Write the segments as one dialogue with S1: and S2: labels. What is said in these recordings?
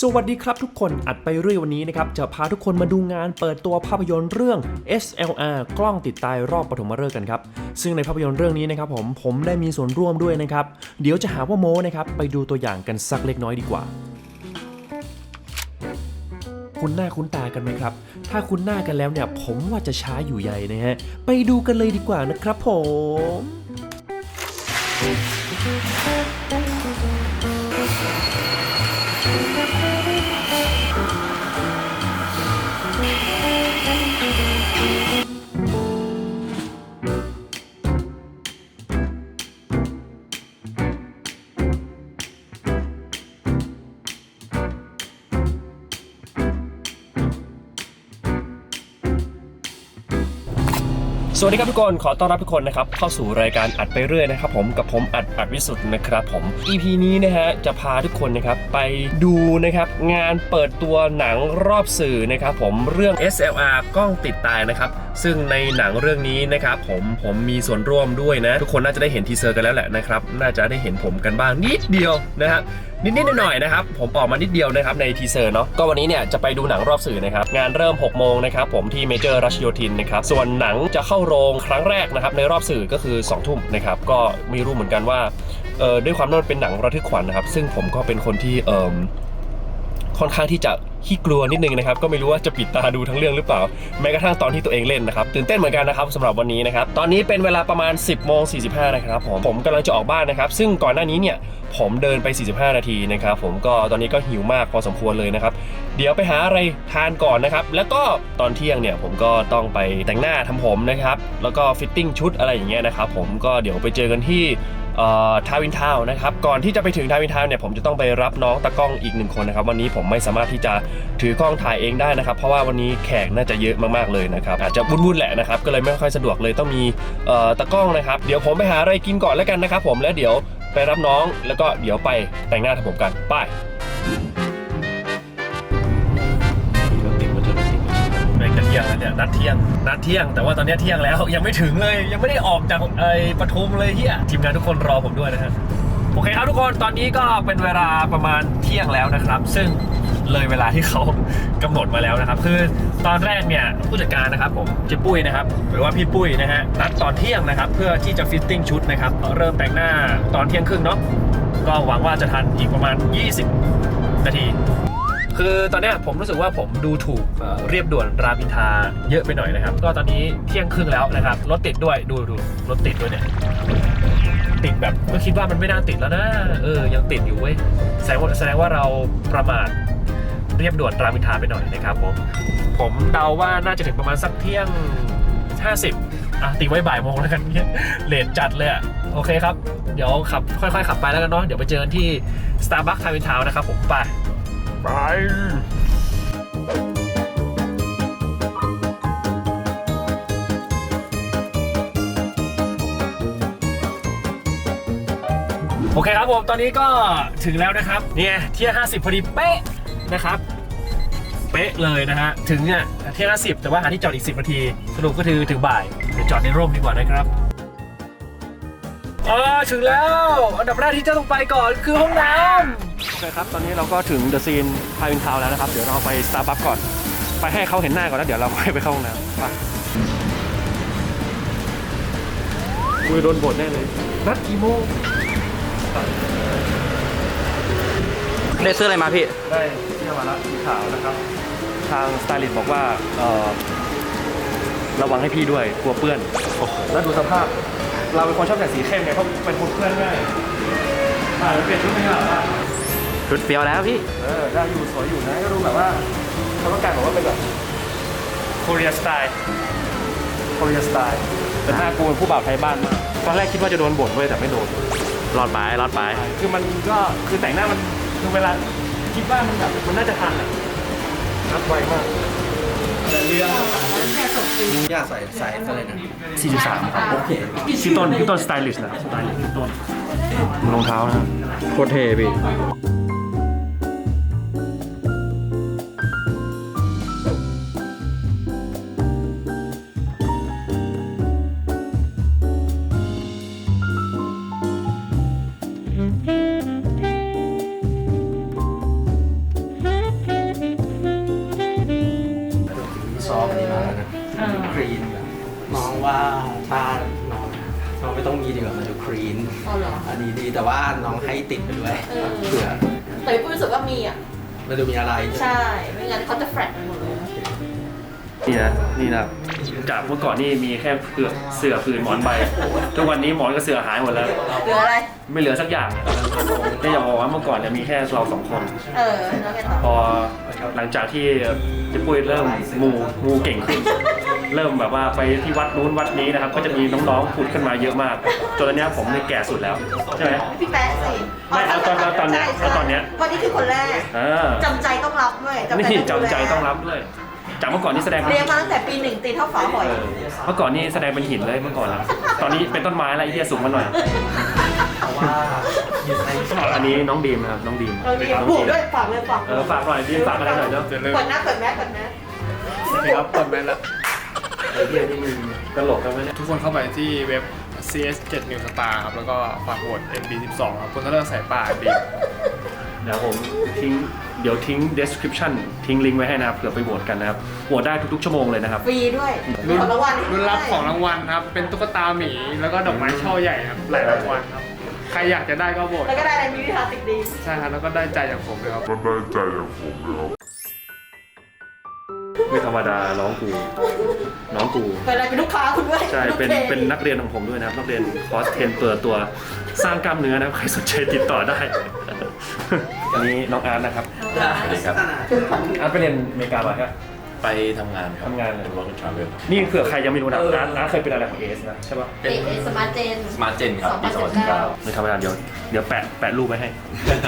S1: สวัสดีครับทุกคนอัดไปเรื่อยวันนี้นะครับจะพาทุกคนมาดูงานเปิดตัวภาพยนตร์เรื่อง SLR กล้องติดตายรอบปฐมฤกษ์กันครับ ซึ่งในภาพยนตร์เรื่องนี้นะครับผมผมได้มีส่วนร่วมด้วยนะครับ เดี๋ยวจะหาว่าโม้นะครับไปดูตัวอย่างกันสักเล็กน้อยดีกว่า คุณหน้าคุ้นตากันไหมครับ ถ้าคุณหน้ากันแล้วเนี่ยผมว่าจะช้าอยู่ใหญ่นะฮะไปดูกันเลยดีกว่านะครับผม สวัสดีครับทุกคน ขอต้อนรับทุกคนนะครับเข้าสู่รายการอัดไปเรื่อยนะครับผมกับผมอัดอัดวิสุทธ์นะครับผม EP นี้นะฮะจะพาทุกคนนะครับไปดูนะครับงานเปิดตัวหนังรอบสื่อนะครับผมเรื่อง SLR กล้องติดตายนะครับ ซึ่งในหนังเรื่องนี้นะครับผมผมมีส่วนร่วมด้วยนะ ทุกคนน่าจะได้เห็นทีเซอร์กันแล้วแหละนะครับ น่าจะได้เห็นผมกันบ้างนิดเดียวนะฮะนิดๆหน่อยๆนะครับผมออกมานิดเดียวนะครับในทีเซอร์เนาะก็วันนี้เนี่ยจะไปดูหนังรอบสื่อนะครับงานเริ่ม 6 โมงนะครับผมที่เมเจอร์รัชโยธินนะครับส่วนหนังจะเข้าโรงครั้งแรกนะครับในรอบสื่อก็คือ 2 ทุ่มนะครับก็ไม่รู้เหมือนกันว่าเอ่อด้วยความที่มันเป็นหนังระทึกขวัญนะครับ ซึ่งผมก็เป็นคนที่เอ่อค่อนข้างที่จะ ขี้กลัวนิดนึงนะครับก็ไม่รู้ว่าจะปิดตาดูทั้งเรื่องหรือเปล่า แม้กระทั่งตอนที่ตัวเองเล่นนะครับตื่นเต้นเหมือนกันนะครับสำหรับวันนี้นะครับตอนนี้เป็นเวลาประมาณ 10โมง45นะครับผมผมกำลังจะออกบ้านนะครับ ซึ่งก่อนหน้านี้เนี่ยผมเดินไป 45 นาทีนะครับผมก็ตอนนี้ก็หิวมากพอสมควรเลยนะครับเดี๋ยวไปหาอะไรทานก่อนนะครับแล้วก็ตอนเที่ยงเนี่ยผมก็ต้องไปแต่งหน้าทำผมนะครับแล้วก็ฟิตติ้งชุดอะไรอย่างเงี้ยนะครับผมก็เดี๋ยวไปเจอกันที่ ทาวินทาวนะครับก่อนที่จะไปถึงทาวินทาวเนี่ยผมจะต้องไปรับน้องตะกล้องอีกหนึ่งคนนะครับวันนี้ผมไม่สามารถที่จะถือกล้องถ่ายเองได้นะครับเพราะว่าวันนี้แขกน่าจะเยอะมากๆเลยนะครับอาจจะวุ่นๆแหละนะครับก็เลยไม่ค่อยสะดวกเลยต้องมีตะกล้องนะครับเดี๋ยวผมไปหาอะไรกินก่อนแล้วกันนะครับผมแล้วเดี๋ยวไปรับน้องแล้วก็เดี๋ยวไปแต่งหน้าทำผมกันไป ที่ยงแล้วเนี่ยนัดเที่ยงนัดเที่ยง แต่ว่าตอนนี้เที่ยงแล้วยังไม่ถึงเลย ยังไม่ได้ออกจากไอ้ปทุมเลยเฮียทีมงานทุกคนรอผมด้วยนะฮะโอเคครับทุกคนตอนนี้ก็เป็นเวลาประมาณเที่ยงแล้วนะครับ ซึ่งเลยเวลาที่เขากำหนดมาแล้วนะครับ คือตอนแรกเนี่ยผู้จัดการนะครับผมเจ๊ปุ้ยนะครับ หรือว่าพี่ปุ้ยนะฮะนัดตอนเที่ยงนะครับ เพื่อที่จะฟิตติ้งชุดนะครับเริ่มแต่งหน้าตอนเที่ยงครึ่งเนาะก็หวังว่าจะทันอีกประมาณ 20 นาที คือตอนเนี้ยผมรู้สึกว่าผมดูถูกเรียบด่วนรามอินทาเยอะไปหน่อยนะครับ ก็ตอนนี้เที่ยงครึ่งแล้วนะครับรถติดด้วยดูดูรถติดด้วยเนี่ยติดแบบก็คิดว่ามันไม่น่าติดแล้วนะเออยังติดอยู่เว้ยแสดงว่าแสดงว่าเราประมาทเรียบด่วนรามอินทาไปหน่อยนะครับผมผมเดาว่าน่าจะถึงประมาณสักเที่ยง 50อะตีไว้บ่ายโมงแล้วกันเนี่ยเลทจัดเลยอะโอเคครับ เดี๋ยวขับค่อยๆ ขับไปแล้วกันเนาะเดี๋ยวไปเจอกันที่ Starbucks ทาวินทาวนะครับผมไป ไปโอเคครับผม ตอนนี้ก็ถึงแล้วนะครับ เนี่ยเที่ยง50 พอดีเป๊ะนะครับ เป๊ะเลยนะฮะ ถึงเนี่ยเที่ยง50 แต่ว่าหาที่จอดอีก 10 นาที สรุปก็คือถึงบ่าย เดี๋ยวจอดในร่มดีกว่านะครับเออถึงแล้ว อันดับแรกที่จะต้องไปก่อนคือห้องน้ำ เคครับตอนนี้เราก็ถึงเดอะซีนพาวินทาวแล้วนะครับ เดี๋ยวเราไปสตาร์บัคก่อน ไปให้เขาเห็นหน้าก่อนแล้วเดี๋ยวเราค่อยไปเข้าห้องน้ำไปคุยโดนบทแน่เลย นัดกี่โมง
S2: ได้ซื้ออะไรมาพี่
S1: ได้เที่ยวมาแล้วสีขาวนะครับ ทางสไตลิสต์บอกว่าเอ่อระวังให้พี่ด้วยกลัวเปื้อนแล้วดูสภาพ เราเป็นคนชอบแต่สีเข้มไงเพราะเป็นคนเปื้อนง่ายอ่าเปลี่ยนชุดไม่ได้หรอ
S2: ชุดเฟี้ยวแล้วพี่
S1: เออได้อยู่สวยอยู่นะก็ดูแบบว่าเขาต้องการแบบว่าเป็นแบบโคเรียสไตล์โคเรียสไตล์แต่หน้ากูเป็นผู้บ่าวไทยบ้านมากตอนแรกคิดว่าจะโดนบ่นเว้ยแต่ไม่โดน
S2: รอดไปรอดไป
S1: คือมันก็คือแต่งหน้ามันคือเวลาคิดว่ามันแบบมันน่าจะทันแหละนับไวมากแต่เรื่อง
S3: อยากใส่ใส่อะไรนะ
S1: 43ครับโอเคพี่ต้นพี่ต้นสไตลิสต์นะครับสไตลิสต์พี่ต้นรองเท้านะ
S2: โคตรเท่พี่
S3: ว่าถ้าน้องน้องไม่ต้องมีดีกว่ามันดูคลีน
S4: อ๋อเหรอ
S3: อันนี้ดีแต่ว่าน้องให้ติดไปด้วย
S4: เออ
S3: เผื่อ
S4: แต่พี่ปุ้ยรู้สึกว่ามีอะ
S3: มันดูมีอะไร
S4: ใช่ไม่งั้นเขาจะแฟลตไปหมดเลยนะ
S1: นี่นะนี่นะครับจากเมื่อก่อนนี่มีแค่เปลือกเสือผืนหมอนใบ ทุกวันนี้หมอนกับเสือหายหมดแล้ว
S4: เหลืออะไร
S1: ไม่เหลือสักอย่างได้อยากบอกว่าเมื่อก่อนเนี่ยมีแค่เราสองคน
S4: เออแล้วไงต่อ
S1: พอหลังจากที่เจ๊ปุ้ยเริ่มมูมูเก่งขึ้น เริ่มแบบว่าไปที่วัดนู้นวัดนี้นะครับ ก็จะมีน้องๆผุดขึ้นมาเยอะมาก จนตอนเนี้ยผมเนี่ยแก่สุดแล้วใช่ไหม
S4: พี่แป๊ะสิ
S1: ไม่เอาตอนเอาตอนเนี้ย
S4: ใช่
S1: เอาตอนเนี้ย
S4: วันนี้คือคนแรก
S1: อ่า
S4: จำใจต้องรับด้วยจำใจ
S1: นี่
S4: ต้องดูแล
S1: จำใจต้องรับด้วยจากเมื่อก่อนนี่แสดง
S4: เรียนมาตั้งแต่ปีหนึ่งตีเท่าฝาหอย
S1: เออเมื่อก่อนนี่แสดงเป็นหินเลยเมื่อก่อนแล้วตอนนี้เป็นต้นไม้แล้วไอ้เหี้ยสูงมาหน่อย
S3: เพราะว่ามีอะไร
S1: อันนี้น้องดีมนะครับน้องดีม
S4: เราเรียนบวกด้วยฝากเลยฝาก
S1: เออฝากหน่อยดีมฝากอะไรหน่อยเนาะ
S4: เปิดหน้าเปิดแมสเปิดแมส
S5: ครับเปิดแมนแล้ว
S1: ไอ้เหี้ยนี่มึงตลกกันไหมเนี่ย
S5: ทุกคนเข้าไปที่เว็บ CS 7 New Star ครับ แล้วก็ฝากโหวต NB 12ครับคนก็เลือกสายป่าดี
S1: เดี๋ยวผมทิ้งเดี๋ยวทิ้ง description ทิ้งลิงก์ไว้ให้นะครับเผื่อไปโหวตกันนะครับโหวตได้ทุกๆชั่วโมงเลยนะครับ
S4: ฟรีด้วย
S5: รุ่น
S4: ของรางวัล
S5: รุ่นรับของรางวัลครับ เป็นตุ๊กตาหมี แล้วก็ดอกไม้ช่อใหญ่ครับหลายรางวัลครับ ใครอยากจะได้ก็โหวต
S4: แล้วก็ได้อะไรมีวิทาติกดี
S5: ใช่ครับแล้วก็ได้ใจจากผมเลยครับ
S1: ไม่ธรรมดาน้องกู น้องกู
S4: เป็นอะไรเป็นลูกค้าคุณด้วย
S1: ใช่ เป็น
S4: ลูกพ
S1: เป็นนักเรียนของผมด้วยนะครับ นักเรียนคอร์สเทรนเปิดตัว สร้างกล้ามเนื้อนะครับ ใครสนใจติดต่อได้ อันนี้น้องอาร์ตนะครับ
S3: สวัสดีครับ
S1: อาร์ตไปเรียนอเมริกามาครับ
S6: ไปทำงานครับ
S1: ทำงานเลย
S6: เป็น work and travel
S1: นี่เผื่อใครยังไม่รู้นะอาร์ตอาร์ตเคยเป็นอะไรของเอสนะใช่ปะ
S4: เอเอสมาร์ทเจน
S6: Smart Gen ครับปี
S4: 2019
S1: ไม่ธรรมดาเดี๋ยวเดี๋ยวแปะแปะรูปไว้ให้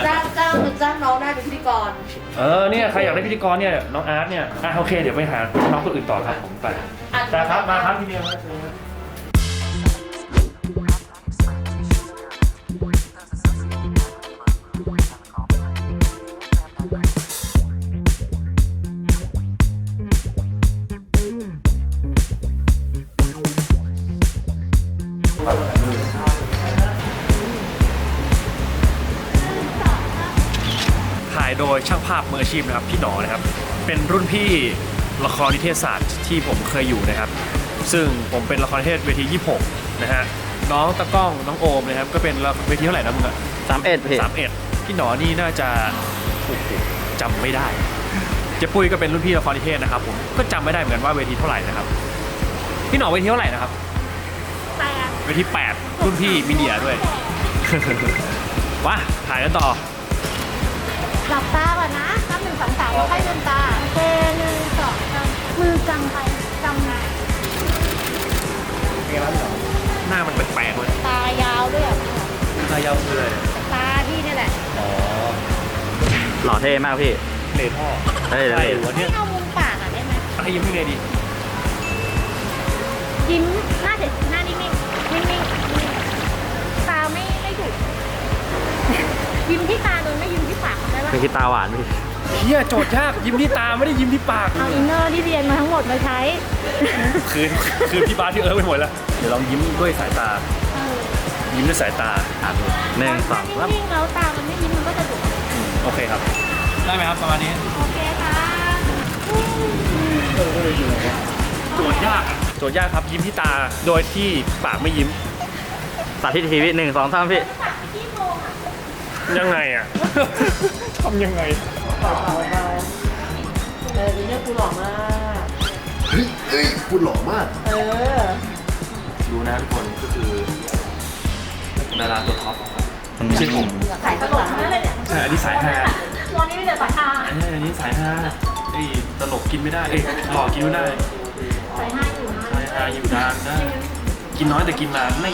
S4: จ้างจ้างจ้างน้องได้เป็นพิธีกร
S1: เออเนี่ยใครอยากได้พิธีกรเนี่ยน้องอาร์ตเนี่ยอะโอเคเดี๋ยวไปหาน้องคนอื่นต่อครับผมไป
S4: อะ
S1: แต่ครับมาครับพี่เดียวมาเชิญครับายโดยช่างภาพมืออาชีพนะครับพี่หนอนะครับ เป็นรุ่นพี่ละครนิเทศศาสตร์ที่ผมเคยอยู่นะครับ ซึ่งผมเป็นละครนิเทศเวที 26 นะฮะน้องตะก้องน้องโอมนะครับ ก็เป็นละเวทีเท่าไหร่นะมึงอะ
S2: 31พี่
S1: สามเอ็ดพี่หนอนี่น่าจะโอ้โหจำไม่ได้เจ๊ปุ้ยก็เป็นรุ่นพี่ละครนิเทศนะครับผมก็จำไม่ได้เหมือนกันว่าเวทีเท่าไหร่นะครับพี่หนอเวทีเท่าไหร่นะครับเวทีแปดรุ่นพี่มีเดียด้วยว้าถ่ายกันต่อ
S7: หลับตาก่อนนะนับหนึ่งสองสามแล้วค่อยลืมตาโอเคหนึ่งสองสามมือกำไปกำ
S1: หน้ามันแปลกๆเลย
S7: ตายาวด้วยอะ
S1: ตายาวคืออะไร
S7: ตาที่นี่แหละ
S1: อ๋อ
S2: หล่อเท่มากพี่
S1: เลท่อ
S2: เฮ้ย
S1: ใช่หัวเนี่ย
S7: ให้เอามุมปากอะได้ไหม
S1: ให้ยิ้มยังไงดี
S7: ยิ้มหน้าเด็กหน้านิ่งๆนิ่งๆนิ่งๆตาไม่ไม่ดุยิ้มที่ตาโดยไม่ยิ้มที่ ปากทำได้ปะ
S2: ไม่คิดตาหวานพี่
S1: เฮียโจทย์ยากยิ้มที่ตาไม่ได้ยิ้มที่ปาก
S7: เอาอินเนอร์ที่เรียนมาทั้งหมดมาใช้
S1: คืนคืนพี่บาสที่เอิร์ธไปหมดแล้วเดี๋ยวลองยิ้มด้วยสายตา ยิ้มด้วยสายตา
S2: หนึ่งสอง
S7: ถ้า
S2: สาม
S7: นิ่งๆแล้วตามันไม่ยิ้มมันก็จะดุ
S1: โอเคครับ ได้ไหมครับประมาณนี้
S7: โอเคค่ะ
S1: โจทย์ยากอะโจทย์ยากครับยิ้มที่ตาโดยที่ปากไม่ยิ้ม
S2: ตัดที่ทีวีหนึ่งสองสามพี่
S1: ยังไงอะ ทำยังไง
S4: เออดีเนี่ยกูหล่อมาก
S6: เฮ้ยเฮ้ยคุณหล่อมาก
S4: เออ
S1: ดูนะทุกคนก็คือดาราตัวท็อปไม่ใช่ผม
S4: ขายตลกทั้งนั้นเลยเนี่ย
S1: ใช่อันนี้สายฮา
S4: วันนี้มีแต่สายฮา
S1: อันนี้อันนี้สายฮาไอ้ยตลกกินไม่ได้เอ้ยหล่อกินไม่ได้
S7: ใส่ห้าอยู่นะ
S1: สายฮาอยู่นานได้กินน้อยแต่กินนานไม่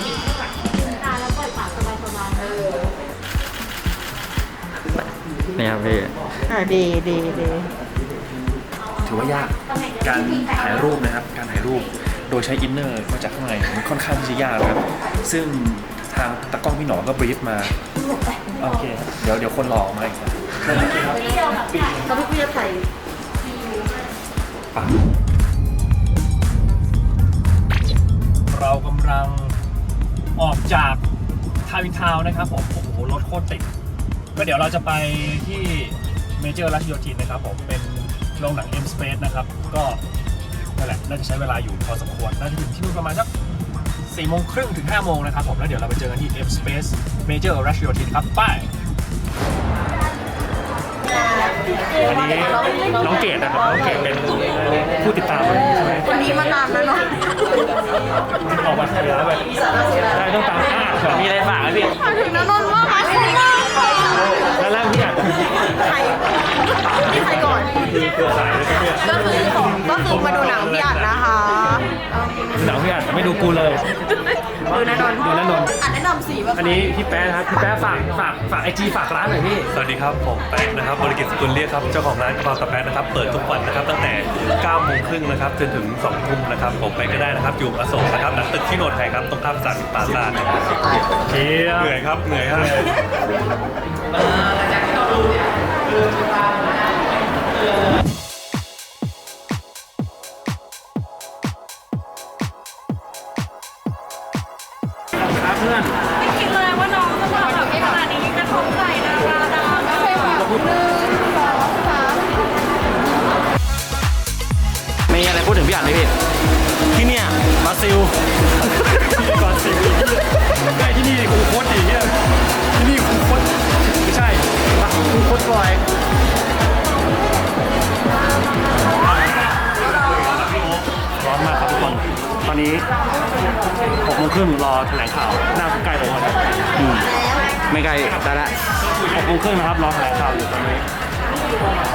S2: นี่ครับพี่
S4: อ่าดีดีดี
S1: ถือว่ายากการถ่ายรูปนะครับ การถ่ายรูปโดยใช้อินเนอร์มาจากข้างในมันค่อนข้างที่จะยากนะครับ ซึ่งทางตากล้องพี่หนอก็บรีฟมาโอเคครับเดี๋ยวเดี๋ยวคนหล่อมาอีกครับ
S4: แล้วพี่พี่จะถ่าย
S1: เรากำลังออกจากทาวินทาวน์นะครับผมโอ้โหรถโคตรติด ก็เดี๋ยวเราจะไปที่เมเจอร์รัชโยธินนะครับผมเป็นโรงหนัง M Space นะครับ ก็
S8: นั่นแหละน่าจะใช้เวลาอยู่พอสมควรน่าจะถึงที่นู่นประมาณสัก4โมงครึ่งถึง5โมงนะครับผมแล้วเดี๋ยวเราไปเจอกันที่ F Space Major Rush y o t i n ครับไปอันนี้น้องเกดนะครับน้องเกดเป็นผู้ติดตามวันนี้ใช่ไหม
S4: วันนี้มานานแล้วเนาะ
S8: ออกมาทำแล้วแบบได้ต้องตามอ่า
S2: มีอะไรฝากไหมพี่
S4: มาถึงนนนท์ว่ามาถึงแล้ว
S8: แล้วแรกพี่อาจจะ
S4: ใครพี่ใครก่อน
S8: เกิดสายเลยเนี่ย
S4: ก็คือของก็คือมาดูหนังพี่อัดนะคะ
S8: หนังพี่อาจจะไม่ดูกูเลย
S4: ดูแน่นอน
S8: ดูแน่นอน
S4: อัดแนะนำสีว่า
S8: อันนี้พี่แป๊ะนะครับพี่แป๊ะฝากฝากฝากไอจีฝากร้านหน่อยพี่
S1: สวัสดีครับ ผมแป๊กนะครับบริกิตสกุลเรียกครับ เจ้าของร้านกะเพรากับแป๊กนะครับ เปิดทุกวันนะครับตั้งแต่9โมงครึ่งนะครับจนถึง2ทุ่มนะครับ ผมไปก็ได้นะครับ อยู่อโศกนะครับหลังตึกที่โนนไทยครับ ตรงข้ามสารปาซานะครับ
S8: เชีย
S1: เหนื่อยครับ เหนื่อยครับ
S9: หลังจา
S2: ก
S8: ที่เราดูเนี่ยคือ ตอนนี้หกโมงครึ่งรอแถลงข่าวหน้าใกล้ผมแล้ว
S2: อืมไม่ไกลได้ละ
S8: หกโมงครึ่งนะครับรอแถลงข่าวอยู่ตอนนี้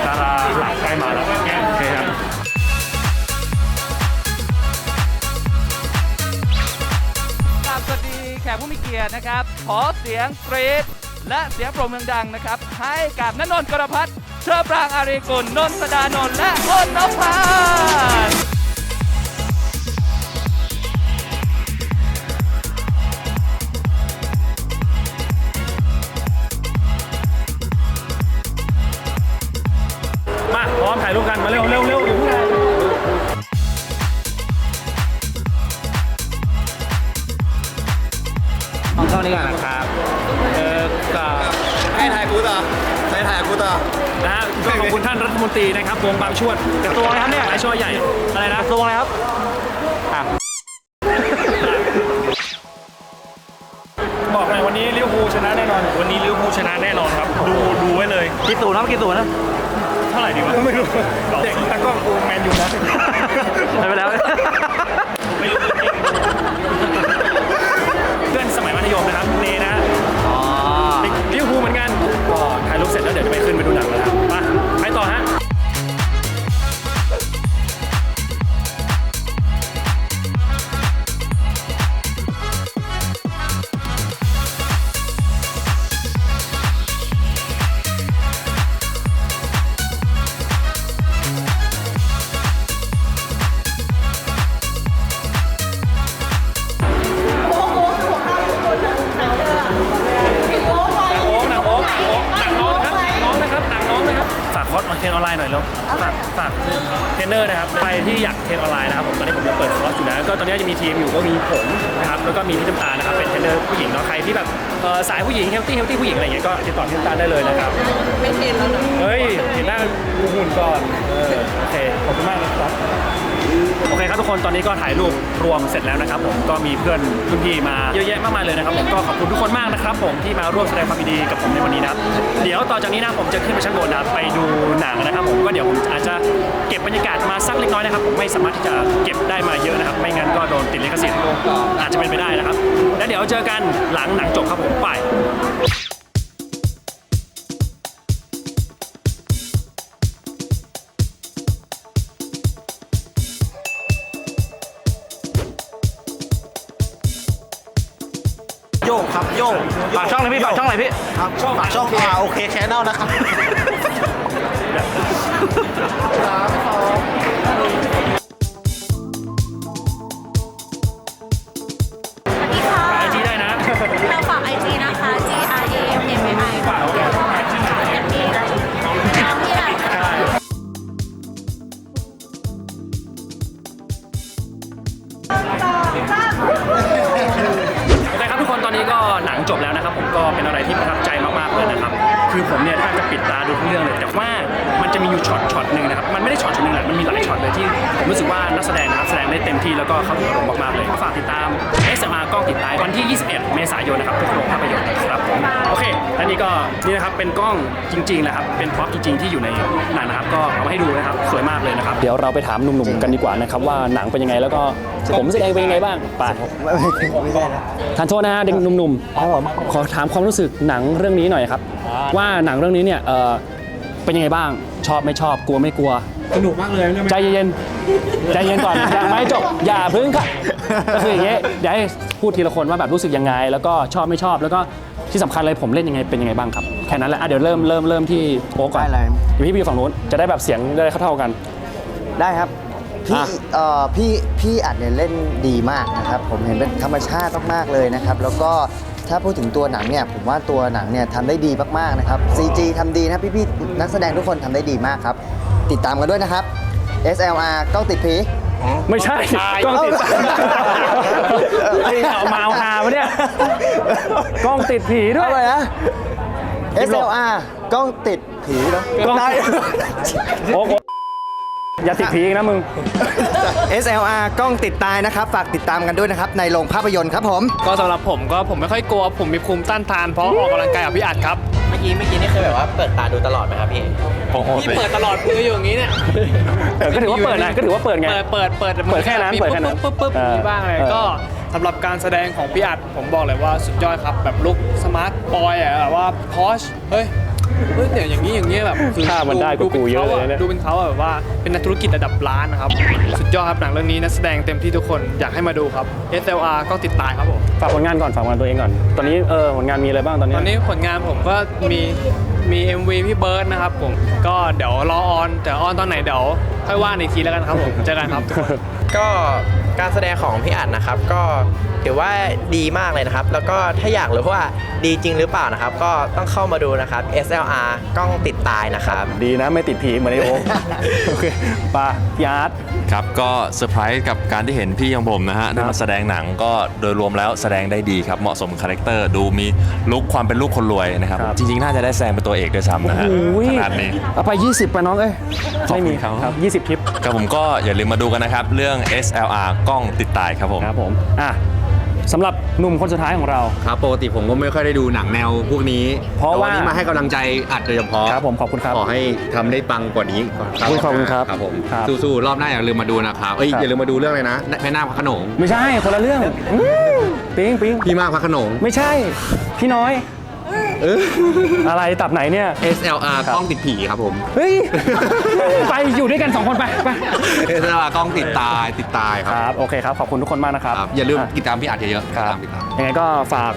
S8: ดาราหลักใกล้มาแล้วโอเคครับ
S10: กราบสวัสดีแขกผู้มีเกียรตินะครับ ขอเสียงกรี๊ดและเสียงปรบมือดังนะครับ ให้กับนนนท์กรพัฒน์เชิดปรางอารีกุลนนท์สดานนท์และอ้นนพพานา
S8: ยรูปกันมาเร็วเร็วเร็วอย่างใน
S2: ของเข้านี้ก่อนนะครับ
S8: เออกับ
S7: ให้ถ่ายกูต่อให้ถ่ายกูต่อ
S8: นะฮะก็ขอบคุณท่านรัฐมนตรีนะครับวงบางชวดกระทรวงอะไรครับเนี่ยไอช่อใหญ่อะไรนะ
S2: กระทรวงอะไรครับอะ
S8: บอกหน่อยวันนี้ลิเวอร์พูลชนะแน่นอน วันนี้ลิเวอร์พูลชนะแน่นอนครับ ดูดูไว้เลย
S2: กี่ศูนย์ครับกี่ศูนย์นะ
S8: เท่าไหร่ดีวะไม่รู้เด็กตะกล้องกูแมนยูนะ
S2: ได้ไปแล้ว
S8: ไม่รู้เพื่อนสมัยมัธยมนะครับเนนะ
S2: อ๋อ
S8: เด็กลิเวอร์พูลเหมือนกันก็ถ่ายรูปเสร็จแล้วเดี๋ยวจะไปขึ้นไปดูหนังแล้ว ติดต่อพี่น้ำตาลได้เลยนะครับ
S4: ไม่เทรนแล้วนะ
S8: เฮ้ยเห็นหน้าดูหุ่นก่อนเออโอเคขอบคุณมากนะครับโอเคครับทุกคนตอนนี้ก็ถ่ายรูปรวมเสร็จแล้วนะครับ ผมก็มีเพื่อนรุ่นพี่มาเยอะแยะมากมายเลยนะครับผมก็ขอบคุณทุกคนมากนะครับ ผมที่มาร่วมแสดงความยินดีกับผมในวันนี้นะครับเดี๋ยวต่อจากนี้นะผมจะขึ้นไปชั้นบนนะครับไปดูหนังนะครับ ผมก็เดี๋ยวผมอาจจะเก็บบรรยากาศมาสักเล็กน้อยนะครับ ผมไม่สามารถที่จะเก็บได้มาเยอะนะครับ ไม่งั้นก็โดนติดลิขสิทธิ์อาจจะเป็นไปได้นะครับ แล้วเดี๋ยวเจอกันหลังหนังจบครับผมไป
S7: โยกครับโยก
S2: ฝากช่องเลยพี่ฝากช่องอะไรพี่
S7: ครับช่องฝากช่องอ่าโอเคแชนแนลนะครับ
S8: นะ
S9: ครั
S8: บ คือผมเนี่ยแทบจะปิดตาดูทุกเรื่องเลย แต่ว่ามัน อยู่ช็อตช็อตหนึ่งนะครับ มันไม่ได้ช็อตช็อตหนึ่งแหละ มันมีหลายช็อตเลยเลยที่ผมรู้สึกว่านักแสดงนะครับแสดงได้เต็มที่แล้วก็เข้าถึงอารมณ์มากๆเลยก็ฝากติดตาม SMR กล้องติดตายวันที่ 21 เมษายนนะครับทุกโรงภาพยนตร์นะครับผมโอเคและนี่ก็นี่นะครับเป็นกล้องจริงๆนะครับเป็นพร็อพจริงๆที่อยู่ในหนังนะครับ ก็เอามาให้ดูนะครับสวยมากเลยนะครับเดี๋ยวเราไปถามหนุ่มๆกันดีกว่านะครับว่าหนังเป็นยังไงแล้วก็ผมแสดงเป็นยังไงบ้างไป
S6: ไม่ใช่นะ
S8: ทานโทษนะฮะเด็กหนุ่มๆขอถามความรู้สึกหนังเรื่องนี้หน่อยครับว่าหนังเรื่องนี้เนี่ยเออเป็นยังไงบ้าง ชอบไม่ชอบกลัวไม่กลัว
S3: สนุกมากเลยนะ
S8: ใจเย็นๆใจเย็นก่อนยังไม่จบอย่าพึ่งค่ะก็คืออย่างเงี้ยเดี๋ยวให้พูดทีละคนว่าแบบรู้สึกยังไง แล้วก็ชอบไม่ชอบแล้วก็ที่สำคัญเลยผมเล่นยังไงเป็นยังไงบ้างครับแค่นั้นแหละอะเดี๋ยวเริ่มเริ่มเริ่มที่โอ๊กก่อน
S6: ได้เลย
S8: เดี๋ยวพี่ไปอยู่ฝั่งนู้นจะได้แบบเสียงได้เท่าๆกัน
S6: ได้ครับ พี่
S8: อะ
S6: เอ่อพี่พี่อัดเนี่ยเล่นดีมากนะครับ ผมเห็นเป็นธรรมชาติมากๆเลยนะครับ แล้วก็ ถ้าพูดถึงตัวหนังเนี่ยผมว่าตัวหนังเนี่ยทำได้ดีมากๆนะครับ CG ทำดีนะครับพี่ๆนักแสดงทุกคนทำได้ดีมากครับ ติดตามกันด้วยนะครับ SLR กล้องติดผี
S8: ไม่ใช่กล้องติดไอ้เอามาเอาหาวะเนี่ยกล้องติดผีด้วย
S6: อะไรนะ SLR กล้องติดผีเนาะ
S8: กล้อง โอ๊กโอ๊ก อย่าติดผีอีกนะมึง
S6: SLR กล้องติดตายนะครับ ฝากติดตามกันด้วยนะครับ ในโรงภาพยนตร์ครับผม
S5: ก็สำหรับผมก็ผมไม่ค่อยกลัว ผมมีภูมิต้านทานเพราะออกกำลังกายกับพี่อัดครับ
S3: เมื่อกี้เมื่อกี้นี่เคยแบบว่าเปิดตาดูตลอดไหมครับพี่
S5: พี่เปิดตลอดมืออยู่อย่างนี้เนี่ย
S8: เออก็ถือว่าเปิดนะก็ถือว่าเปิดไง
S5: เปิดเปิดเปิด
S8: เปิดแค่นั้น
S5: มี
S8: เปิดแค่นั้น
S5: ปุ๊บปุ๊บปุ๊บ
S8: เออ
S5: มีบ้างเลย
S8: เออ
S5: ก็สำหรับการแสดงของพี่อัดผมบอกเลยว่าสุดยอดครับแบบลุกสมาร์ทบอยอะแบบว่าพอชเฮ้ย เฮ้ยเนี่ยอย่างนี้อย่างนี้แบบคือ
S8: ถ้ามันได้กูกูเยอะเลยเนี่ย
S5: ดูเป็นเขาอะแบบว่าเป็นนักธุรกิจระดับล้านนะครับ สุดยอดครับหนังเรื่องนี้นักแสดงเต็มที่ทุกคนอยากให้มาดูครับ SLR ก็ติดตายครับผม
S8: ฝากผลงานก่อนฝากผลงานตัวเองก่อน ตอนนี้เออผลงานมีอะไรบ้างตอนนี้
S5: ตอนนี้ผลงานผมก็มีมี MV พี่เบิร์ดนะครับผม ก็เดี๋ยวรอออนแต่ออนตอนไหนเดี๋ยวค่อยว่าอีกทีแล้วกันครับผมเจอกันครับทุกคน
S3: ก็การแสดงของพี่อัดนะครับ ก็ถือว่าดีมากเลยนะครับ แล้วก็ถ้าอยากรู้ว่าดีจริงหรือเปล่านะครับ ก็ต้องเข้ามาดูนะครับ SLR กล้องติดตายนะครับ
S8: ดีนะไม่ติดผีเหมือนไอโอ๊คโอเคไป้าพี่อาร์ต
S11: ครับ ก็เซอร์ไพรส์กับการที่เห็นพี่อยังผมนะฮะได้มาแสดงหนังก็โดยรวมแล้วแสดงได้ดีครับ เหมาะสมคาแรคเตอร์ดูมีลุคความเป็นลูกคนรวยนะครับ
S8: ครับ
S11: จริง ๆ น่าจะได้แสดงเป็นตัวเอกด้วยซ้ำนะฮะ
S8: โอ้ย
S11: ขนาดนี้
S8: เอาไป 20ไปน้องเอ้ย
S11: ขอบคุณ
S8: ไม่มี
S11: ครับ
S8: ครับ20คลิป
S11: กับผมก็อย่าลืมมาดูกันนะครับ เรื่อง SLR กล้องติดตายครับผม
S8: ครับผม อะ สำหรับหนุ่มคนสุดท้ายของเรา
S12: ครับปกติผมก็ไม่ค่อยได้ดูหนังแนวพวกนี้
S8: เพราะว่า
S12: แต่นนี้มาให้กำลังใจอัดโดยเฉพาะ
S8: ครับผมขอบคุณครับ
S12: ขอให้ทำได้ปังกว่านี้
S8: อุ๊ยขอบคุณครับ
S12: ครับผม
S8: ครับ
S12: สู้ๆรอบหน้าอย่าลืมมาดูนะครับเอ้ย
S8: ครับ
S12: อย่าลืมมาดูเรื่องอะไรนะแม่นาคพระโขนง
S8: ไม่ใช่คนละเรื่องอืมปิงปิง
S12: พี่มากพระโขนง
S8: ไม่ใช่ พี่น้อย อะไรตับไหนเนี่ย
S12: SLR กล้องติดผีครับผม
S8: เฮ้ย ไปอยู่ด้วยกันสองคนไปไป
S12: SLR กล้องติดตายติดตายค
S8: ครับรับ โอเคครับ ขอบคุณทุกคนมากนะครับ
S12: ครับ อย่าลืมะติดตามพี่อัดเยอะๆ
S8: ครับ
S12: ตามติดตาม
S8: ยังไงก็ฝาก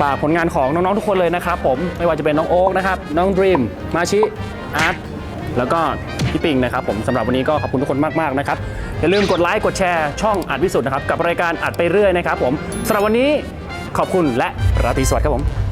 S8: ฝากผลงานของน้องๆทุกคนเลยนะครับผมไม่ว่าจะเป็นน้องโอ๊กนะครับน้องดรีมมาชิอาร์ตแล้วก็พี่ปิงนะครับผมสำหรับวันนี้ก็ขอบคุณทุกคนมากๆนะครับอย่าลืมกดไลค์กดแชร์ช่องอัดวิสุทธ์นะครับกับรายการอัดไปเรื่อยนะครับผมสำหรับวันนี้ขอบคุณและราตรีสวัสดิ์ครับผม